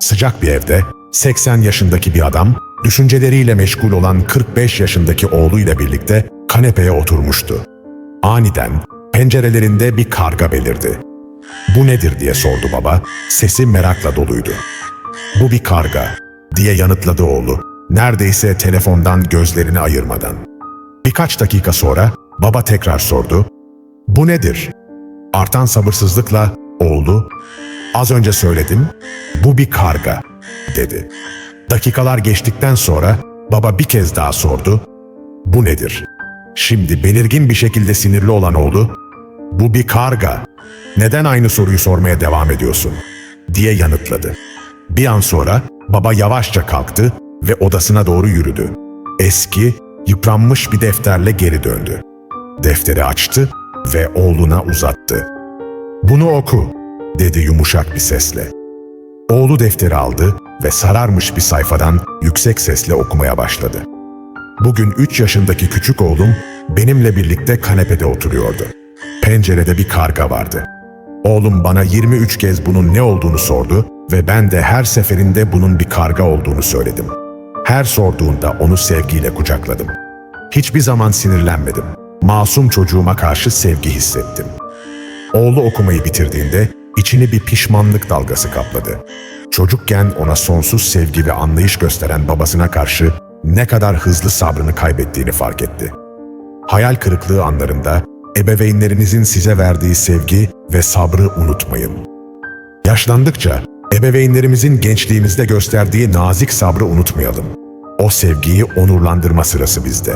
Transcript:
Sıcak bir evde 80 yaşındaki bir adam düşünceleriyle meşgul olan 45 yaşındaki oğluyla birlikte kanepeye oturmuştu. Aniden pencerelerinde bir karga belirdi. Bu nedir diye sordu baba, sesi merakla doluydu. Bu bir karga diye yanıtladı oğlu, neredeyse telefondan gözlerini ayırmadan. Birkaç dakika sonra baba tekrar sordu. Bu nedir? Artan sabırsızlıkla oğlu, az önce söyledim, bu bir karga dedi. Dakikalar geçtikten sonra baba bir kez daha sordu. Bu nedir? Şimdi belirgin bir şekilde sinirli olan oğlu, bu bir karga. Neden aynı soruyu sormaya devam ediyorsun? diye yanıtladı. Bir an sonra baba yavaşça kalktı ve odasına doğru yürüdü. Eski, yıpranmış bir defterle geri döndü. Defteri açtı ve oğluna uzattı. Bunu oku, dedi yumuşak bir sesle. Oğlu defteri aldı ve sararmış bir sayfadan yüksek sesle okumaya başladı. Bugün 3 yaşındaki küçük oğlum benimle birlikte kanepede oturuyordu. Pencerede bir karga vardı. Oğlum bana 23 kez bunun ne olduğunu sordu ve ben de her seferinde bunun bir karga olduğunu söyledim. Her sorduğunda onu sevgiyle kucakladım. Hiçbir zaman sinirlenmedim. Masum çocuğuma karşı sevgi hissettim. Oğlu okumayı bitirdiğinde içini bir pişmanlık dalgası kapladı. Çocukken ona sonsuz sevgi ve anlayış gösteren babasına karşı ne kadar hızlı sabrını kaybettiğini fark etti. Hayal kırıklığı anlarında ebeveynlerinizin size verdiği sevgi ve sabrı unutmayın. Yaşlandıkça ebeveynlerimizin gençliğimizde gösterdiği nazik sabrı unutmayalım. O sevgiyi onurlandırma sırası bizde.